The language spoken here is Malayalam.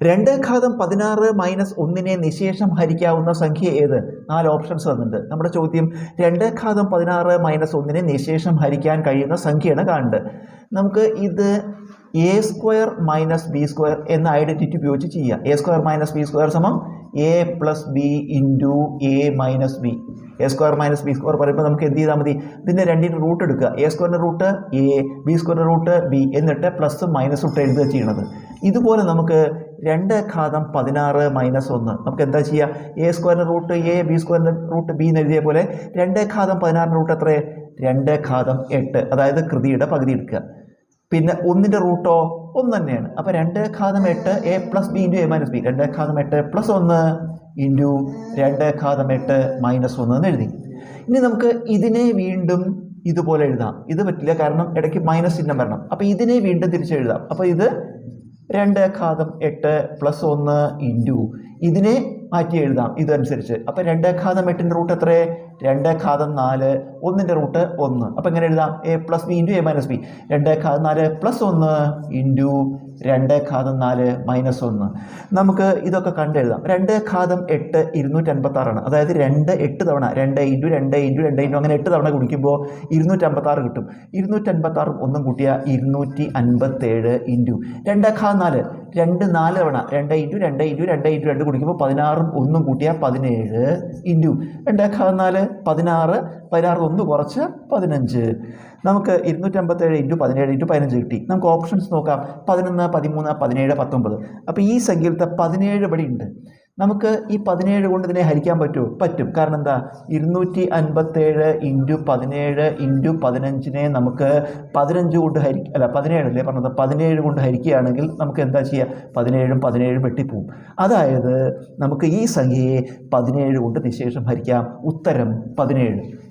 രണ്ട് ഘാതം പതിനാറ് മൈനസ് ഒന്നിനെ നിശേഷം ഹരിക്കാവുന്ന സംഖ്യ ഏത്? നാല് ഓപ്ഷൻസ് തന്നിട്ടുണ്ട് നമ്മുടെ ചോദ്യം രണ്ട് ഘാതം പതിനാറ് മൈനസ് ഒന്നിനെ നിശേഷം ഹരിക്കാൻ കഴിയുന്ന സംഖ്യയാണ് കാണേണ്ടത്. നമുക്ക് ഇത് A square minus B square എന്ന ഐഡന്റിറ്റി ഉപയോഗിച്ച് ചെയ്യാം. A square minus B square സമം A plus B into A minus B A square minus B square പറയുമ്പോൾ നമുക്ക് എന്ത് ചെയ്താൽ മതി? ഇതിന്റെ രണ്ടിന്റെ റൂട്ട് എടുക്കുക. എ സ്ക്വയറിന്റെ റൂട്ട് എ ബി സ്ക്വയറിന്റെ റൂട്ട് ബി എന്നിട്ട് പ്ലസ് മൈനസ് ഇട്ട് എഴുതുക ചെയ്യണത്. ഇതുപോലെ നമുക്ക് രണ്ട് ഘാതം പതിനാറ് മൈനസ് ഒന്ന്. നമുക്ക് എന്താ ചെയ്യുക എ സ്ക്വയറിന്റെ റൂട്ട് എ ബി സ്ക്വയറിന്റെ റൂട്ട് ബി എന്ന് എഴുതിയ പോലെ രണ്ട് ഘാതം പതിനാറിന്റെ റൂട്ട് എത്ര? രണ്ട് ഘാതം എട്ട്. അതായത് കൃതിയുടെ പകുതി എടുക്കുക. പിന്നെ ഒന്നിന്റെ റൂട്ടോ ഒന്ന് തന്നെയാണ്. അപ്പോൾ രണ്ട് ഘാതം എട്ട് A plus B into A minus B രണ്ട് ഘാതം എട്ട് പ്ലസ് ഒന്ന് ഇന്റു രണ്ട് ഘാതം എട്ട് മൈനസ് ഒന്ന് എന്ന് എഴുതി. ഇനി നമുക്ക് ഇതിനെ വീണ്ടും ഇതുപോലെ എഴുതാം. ഇത് പറ്റില്ല. കാരണം ഇടയ്ക്ക് മൈനസ് ചിഹ്നം വരണം. അപ്പോൾ ഇതിനെ വീണ്ടും തിരിച്ചെഴുതാം അപ്പോൾ ഇത് രണ്ട് ഘാതം എട്ട് പ്ലസ് ഒന്ന് ഇന്റു ഇതിനെ മാറ്റി എഴുതാം. ഇതനുസരിച്ച്. അപ്പം രണ്ട് ഘാതം എട്ടിന്റെ റൂട്ട് എത്ര? രണ്ട് ഘാതം നാല്. ഒന്നിന്റെ റൂട്ട് ഒന്ന്. അപ്പം എങ്ങനെ എഴുതാം? A plus B into A minus B രണ്ട് ഘാതം നാല് പ്ലസ് ഒന്ന് ഇന്റു രണ്ട് ഘാതം നാല് മൈനസ് ഒന്ന്. നമുക്ക് ഇതൊക്കെ കണ്ടെഴുതാം. രണ്ട് ഘാതം എട്ട് ഇരുന്നൂറ്റൻപത്താറാണ് അതായത് രണ്ട് എട്ട് തവണ രണ്ട് ഇന്റു രണ്ട് ഇന്റു രണ്ട് ഇന്റു അങ്ങനെ എട്ട് തവണ കുടിക്കുമ്പോൾ ഇരുന്നൂറ്റമ്പത്താറ് കിട്ടും. ഇരുന്നൂറ്റൻപത്താറും ഒന്നും കൂട്ടിയാൽ ഇരുന്നൂറ്റി അൻപത്തേഴ് ഇന്റു രണ്ട് ഘാതം നാല്. രണ്ട് നാല് തവണ. രണ്ട് ഇന്റു രണ്ട് ഇന്റു രണ്ട് ഇന്റു രണ്ട് കുടിക്കുമ്പോൾ പതിനാറും ഒന്നും കൂട്ടിയാൽ പതിനേഴ് ഇന്റു രണ്ടേക്കാൾ നാല് പതിനാറ് പതിനാറ് ഒന്ന് കുറച്ച് പതിനഞ്ച്. നമുക്ക് ഇരുന്നൂറ്റമ്പത്തേഴ് ഇന്റു പതിനേഴ് ഇന്റു പതിനഞ്ച് കിട്ടി. നമുക്ക് ഓപ്ഷൻസ് നോക്കാം. പതിനൊന്ന് പതിമൂന്ന് പതിനേഴ് പത്തൊമ്പത്. അപ്പോൾ ഈ സംഖ്യയിലത്തെ പതിനേഴ് ഇവിടെ ഉണ്ട്. നമുക്ക് ഈ പതിനേഴ് കൊണ്ട് ഇതിനെ ഹരിക്കാൻ പറ്റുമോ പറ്റും. കാരണം എന്താ? ഇരുന്നൂറ്റി അൻപത്തേഴ് ഇന്റു പതിനേഴ് ഇന്റു പതിനഞ്ചിനെ നമുക്ക് പതിനഞ്ച് കൊണ്ട് ഹരി അല്ല പതിനേഴല്ലേ പറഞ്ഞത്? പതിനേഴ് കൊണ്ട് ഹരിക്കുകയാണെങ്കിൽ നമുക്ക് എന്താ ചെയ്യുക പതിനേഴും പതിനേഴും വെട്ടിപ്പോവും. അതായത് നമുക്ക് ഈ സംഖ്യയെ പതിനേഴ് കൊണ്ട് നിശേഷം ഹരിക്കാം. ഉത്തരം പതിനേഴ്.